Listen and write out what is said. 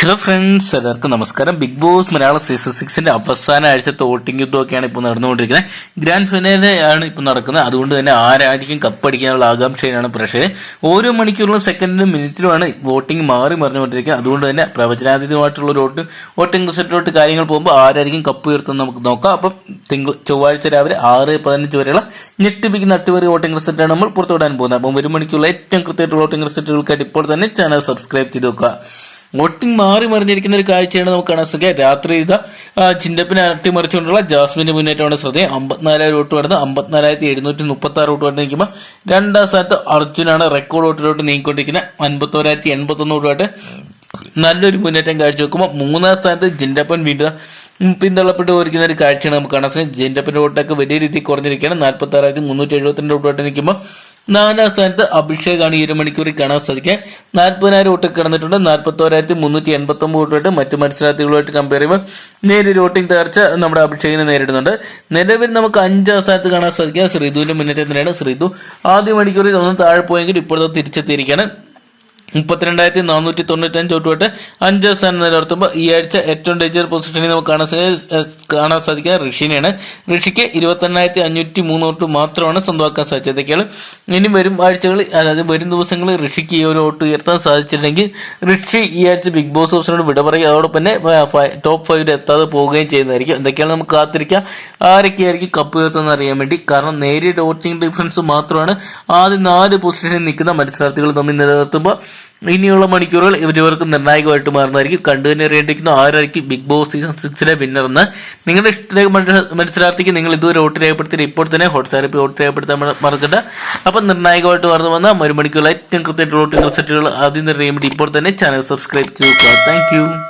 Hello friends എല്ലാവർക്കും നമസ്കാരം. Big Boss Malayalam season സിക്സിന്റെ അവസാന ആഴ്ചത്തെ വോട്ടിംഗ് യുദ്ധമൊക്കെയാണ് ഇപ്പോൾ നടന്നുകൊണ്ടിരിക്കുന്നത്. ഗ്രാൻഡ് ഫിനാലെ ആണ് ഇപ്പോൾ നടക്കുന്നത്. അതുകൊണ്ട് തന്നെ ആരായിരിക്കും കപ്പടിക്കാനുള്ള ആകാംക്ഷയിലാണ് പ്രേക്ഷകർ. ഓരോ മണിക്കൂറിലും സെക്കൻഡിലും മിനിറ്റിലുമാണ് വോട്ടിംഗ് മാറി മറിഞ്ഞുകൊണ്ടിരിക്കുന്നത്. അതുകൊണ്ട് തന്നെ പ്രവചനാതീതമായിട്ടുള്ള ഒരു വോട്ട് വോട്ടിംഗ് റിസൾട്ടിലോട്ട് കാര്യങ്ങൾ പോകുമ്പോൾ ആരായിരിക്കും കപ്പ് ഉയർത്തുന്നത് നമുക്ക് നോക്കാം. അപ്പം തിങ്കൾ ചൊവ്വാഴ്ച രാവിലെ ആറ് പതിനഞ്ച് വരെയുള്ള ഞെട്ടിപ്പിക്കുന്ന അട്ടുവരെ വോട്ടിംഗ് റിസൾട്ടാണ് നമ്മൾ പുറത്തുവിടാൻ പോകുന്നത്. അപ്പം ഒരു മണിക്കൂറിലെ ഏറ്റവും കൃത്യമായിട്ട് വോട്ടിംഗ് റിസൾട്ടുകൾക്കായിട്ട് ഇപ്പോൾ തന്നെ ചാനൽ സബ്സ്ക്രൈബ് ചെയ്ത് വെക്കുക. വോട്ടിംഗ് മാറി മറിഞ്ഞിരിക്കുന്ന ഒരു കാഴ്ചയാണ് നമുക്ക് കാണാൻ സാധിക്കുക. രാത്രി ചിന്നപ്പിനെ ചിന്തപ്പിനെ അട്ടിമറിച്ചുകൊണ്ടുള്ള ജാസ്മിന്റെ മുന്നേറ്റമാണ് ശ്രദ്ധേയം. അമ്പത്തിനാലായിരം വോട്ട് വരുന്നത് അമ്പത്തിനാലായിരത്തി എഴുന്നൂറ്റി മുപ്പത്തി ആറ് വോട്ട് വരുന്ന. നിൽക്കുമ്പോൾ രണ്ടാം സ്ഥാനത്ത് അർജുനാണ് റെക്കോർഡ് വോട്ടിലോട്ട് നീങ്ങിക്കൊണ്ടിരിക്കുന്നത്. അൻപത്തോരായിരത്തി എൺപത്തൊന്ന് വോട്ടുമായിട്ട് നല്ലൊരു മുന്നേറ്റം കാഴ്ചവെക്കുമ്പോൾ മൂന്നാം സ്ഥാനത്ത് ജിൻഡപ്പൻ വീണ്ടും പിന്തള്ളപ്പെട്ട് പോയിരിക്കുന്ന ഒരു കാഴ്ചയാണ് നമുക്ക് കാണാൻ സാധിക്കും ജിൻഡപ്പന്റെ വോട്ടൊക്കെ വലിയ രീതിയിൽ കുറഞ്ഞിരിക്കുകയാണ്. നാൽപ്പത്തി ആറായിരത്തി മുന്നൂറ്റി എഴുപത്തിരണ്ട് വോട്ടായിട്ട് നിൽക്കുമ്പോൾ നാലാം സ്ഥാനത്ത് അഭിഷേകാണ് ഈ ഒരു മണിക്കൂറിൽ കാണാൻ സാധിക്കുക. നാൽപ്പതിനായിരം വോട്ട് കിടന്നിട്ടുണ്ട്. നാൽപ്പത്തോരായിരത്തി മുന്നൂറ്റി എൺപത്തി ഒമ്പത് വോട്ടുമായിട്ട് മറ്റു മത്സരാർത്ഥികളുമായിട്ട് കമ്പയർ ചെയ്യുമ്പോൾ നേരിയൊരു വോട്ടിംഗ് തകർച്ച നമ്മുടെ അഭിഷേകിനെ നേരിടുന്നുണ്ട്. നിലവിൽ നമുക്ക് അഞ്ചാം സ്ഥാനത്ത് കാണാൻ സാധിക്കുക. ശ്രീധുവിന്റെ തന്നെയാണ് ശ്രീധു ആദ്യ മണിക്കൂറിൽ ഒന്നും താഴെ പോയെങ്കിൽ ഇപ്പോഴത്തെ തിരിച്ചെത്തിയിരിക്കുകയാണ്. മുപ്പത്തിരണ്ടായിരത്തി നാനൂറ്റി തൊണ്ണൂറ്റഞ്ച് തൊട്ടുമായിട്ട് അഞ്ചാം സ്ഥാനം നിലനിർത്തുമ്പോൾ ഈ ആഴ്ച ഏറ്റവും ഡേഞ്ചർ പൊസിഷനിൽ നമുക്ക് കാണാൻ കാണാൻ സാധിക്കുക ഋഷിനെയാണ്. ഋഷിക്ക് ഇരുപത്തെണ്ണായിരത്തി അഞ്ഞൂറ്റി മൂന്ന് തൊട്ട് മാത്രമാണ് സ്വന്തമാക്കാൻ സാധിച്ചത്. ഇതൊക്കെയാണ്. ഇനി വരും ആഴ്ചകളിൽ അതായത് വരും ദിവസങ്ങളിൽ ഋഷിക്ക് ഈ ഒരു ഓട്ട് ഉയർത്താൻ സാധിച്ചിട്ടുണ്ടെങ്കിൽ ഋഷി ഈ ആഴ്ച ബിഗ് ബോസ് ഓപ്ഷനോട് വിട പറയുക. അതോടൊപ്പം തന്നെ ടോപ്പ് ഫൈവിൽ എത്താതെ പോവുകയും ചെയ്യുന്നതായിരിക്കും. എന്തൊക്കെയാണ് നമുക്ക് കാത്തിരിക്കുക ആരൊക്കെയായിരിക്കും കപ്പ് ഉയർത്തുന്നത് അറിയാൻ വേണ്ടി. കാരണം നേരിയ വോട്ടിംഗ് ഡിഫറൻസ് മാത്രമാണ് ആദ്യ നാല് പൊസിഷനിൽ നിൽക്കുന്ന മത്സരാർത്ഥികൾ തമ്മിൽ നിലനിർത്തുമ്പോൾ ഇനിയുള്ള മണിക്കൂറുകൾ ഇവരിവർക്ക് നിർണായകമായിട്ട് മാറുന്നതായിരിക്കും. കണ്ടു തന്നെ അറിയേണ്ടിരിക്കുന്ന ആരായിരിക്കും ബിഗ് ബോസ് സീസൺ സിക്സിലെ വിന്നർ എന്ന്. നിങ്ങളുടെ ഇഷ്ട മത്സരാർത്ഥിക്ക് നിങ്ങൾ ഇതുവരെ വോട്ട് രേഖപ്പെടുത്തി ഇപ്പോൾ തന്നെ ഹോട്ട്സ്റ്റാറിൽ വോട്ട് രേഖപ്പെടുത്താൻ മറ- മറക്കണ്ട. അപ്പം നിർണായകമായിട്ട് മാറുന്നു വന്ന ഒരു മണിക്കൂറിൽ ഏറ്റവും കൃത്യമായിട്ട് വോട്ടിംഗ് റിസൾട്ടുകൾ ആദ്യം അറിയാൻ വേണ്ടി ഇപ്പോൾ തന്നെ ചാനൽ സബ്സ്ക്രൈബ് ചെയ്യുക. താങ്ക്